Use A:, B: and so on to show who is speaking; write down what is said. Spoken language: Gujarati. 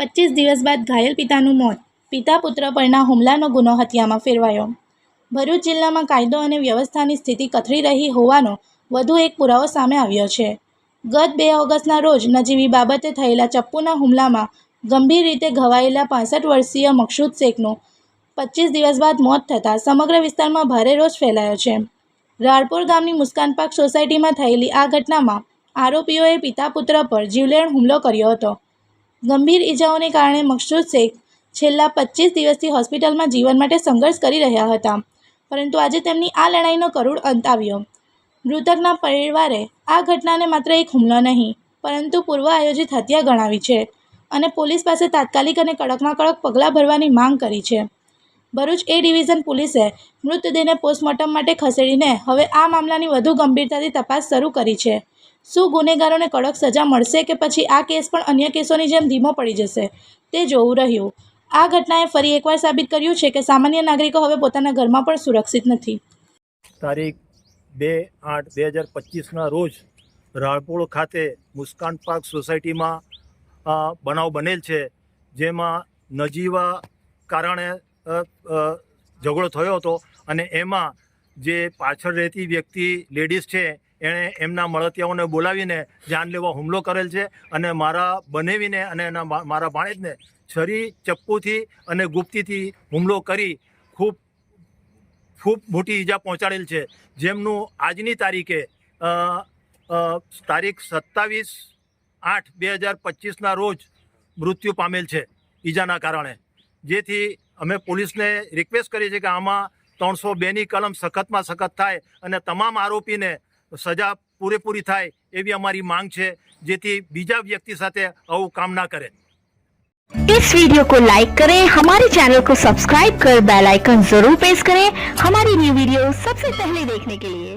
A: પચીસ દિવસ બાદ ઘાયલ પિતાનું મોત. પિતા પુત્ર પરના હુમલાનો ગુનો હત્યામાં ફેરવાયો. ભરૂચ જિલ્લામાં કાયદો અને વ્યવસ્થાની સ્થિતિ કથળી રહી હોવાનો વધુ એક પુરાવો સામે આવ્યો છે. ગત બે ઓગસ્ટના રોજ નજીવી બાબતે થયેલા ચપ્પુના હુમલામાં ગંભીર રીતે ઘવાયેલા પાસઠ વર્ષીય મકસૂદ શેખનું પચીસ દિવસ બાદ મોત થતાં સમગ્ર વિસ્તારમાં ભારે રોષ ફેલાયો છે. રાળપુર ગામની મુસ્કાન પાર્ક સોસાયટીમાં થયેલી આ ઘટનામાં આરોપીઓએ પિતા પુત્ર પર જીવલેણ હુમલો કર્યો હતો. ગંભીર ઈજાઓને કારણે મકસૂદ શેખ છેલ્લા પચીસ દિવસથી હોસ્પિટલમાં જીવન માટે સંઘર્ષ કરી રહ્યા હતા. પરંતુ આજે તેમની આ લડાઈનો કરુણ અંત આવ્યો. મૃતકના પરિવારે આ ઘટનાને માત્ર એક હુમલો નહીં, પરંતુ પૂર્વ આયોજિત હત્યા ગણાવી છે અને પોલીસ પાસે તાત્કાલિક અને કડકમાં કડક પગલાં ભરવાની માંગ કરી છે. ભરૂચ એ ડિવિઝન પોલીસે મૃતદેહને પોસ્ટમોર્ટમ માટે ખસેડીને હવે આ મામલાની વધુ ગંભીરતાથી તપાસ શરૂ કરી છે. શું ગુનેગારોને કડક સજા મળશે કે પછી આ કેસ પણ અન્ય કેસોની જેમ ધીમો પડી જશે? તે જોવું રહ્યું. આ ઘટનાએ ફરી એકવાર સાબિત કર્યું છે કે સામાન્ય નાગરિકો હવે પોતાના ઘરમાં પણ સુરક્ષિત નથી.
B: તારીખ બે આઠ બે હજાર પચીસના રોજ રાળપોળ ખાતે મુસ્કાન પાર્ક સોસાયટીમાં બનાવ બનેલ છે, જેમાં નજીવા કારણે ઝઘડો થયો હતો અને એમાં જે પાછળ રહેતી વ્યક્તિ લેડીઝ છે, એણે એમના મળતિયાઓને બોલાવીને જાન લેવા હુમલો કરેલ છે અને મારા બનેવીને અને એના મારા ભાણેજને છરી ચપ્પુથી અને ગુપ્તીથી હુમલો કરી ખૂબ ખૂબ મોટી ઈજા પહોંચાડેલ છે. જેમનું આજની તારીખે તારીખ સત્તાવીસ આઠ બે હજાર પચીસના રોજ મૃત્યુ પામેલ છે ઈજાના કારણે. જેથી અમે પોલીસને રિક્વેસ્ટ કરી છે કે આમાં ત્રણસો બેની કલમ સખતમાં સખત થાય અને તમામ આરોપીને સજા પૂરેપૂરી થાય એવી અમારી માંગ છે જેથી બીજા વ્યક્તિ સાથે આવું કામ ના કરે
C: इस वीडियो को लाइक करें हमारे चैनल को सब्सक्राइब कर बेल आइकन जरूर प्रेस करें हमारी न्यू वीडियो सबसे पहले देखने के लिए